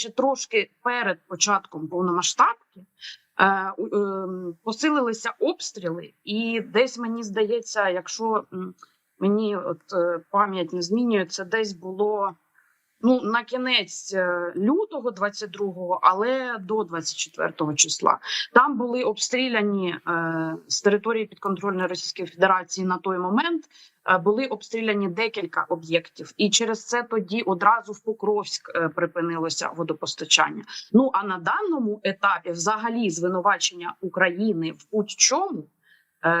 ще трошки перед початком повномасштабки е, ем, посилилися обстріли, і десь мені здається, якщо мені от е, пам'ять не змінюється, десь було ну на кінець е, лютого 22-го, але до 24 числа. Там були обстріляні е, з території підконтрольної Російської Федерації на той момент. е, Були обстріляні декілька об'єктів, і через це тоді одразу в Покровськ е, припинилося водопостачання. Ну а на даному етапі, взагалі, звинувачення України в будь-чому,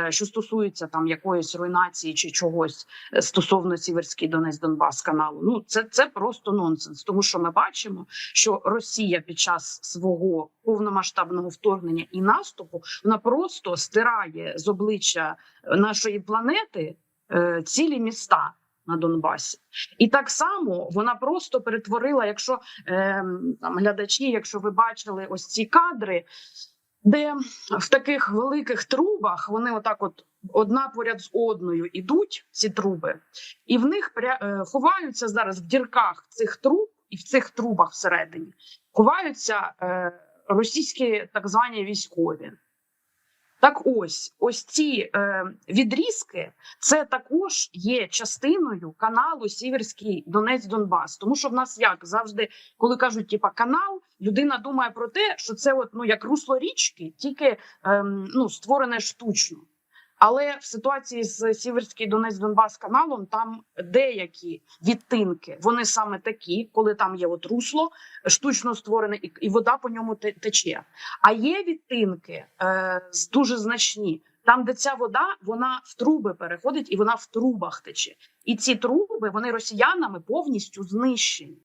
що стосується там якоїсь руйнації чи чогось е, стосовно Сіверський Донець Донбас каналу. Ну це, це просто нонсенс, тому що ми бачимо, що Росія під час свого повномасштабного вторгнення і наступу вона просто стирає з обличчя нашої планети е, цілі міста. На Донбасі, і так само вона просто перетворила, якщо е, там глядачі, якщо ви бачили ось ці кадри, де в таких великих трубах вони отак, от одна поряд з одною ідуть ці труби, і в них е, ховаються зараз в дірках цих труб і в цих трубах всередині ховаються е, російські так звані військові. Так ось, ось ці е, відрізки, це також є частиною каналу Сіверський Донець Донбас. Тому що в нас як завжди, коли кажуть, типа канал, людина думає про те, що це от ну як русло річки, тільки е, ну створене штучно. Але в ситуації з Сіверський Донець Донбас каналом там деякі відтинки, вони саме такі, коли там є от русло штучно створене, і, вода по ньому тече. А є відтинки е, дуже значні, там, де ця вода вона в труби переходить і вона в трубах тече. І ці труби вони росіянами повністю знищені.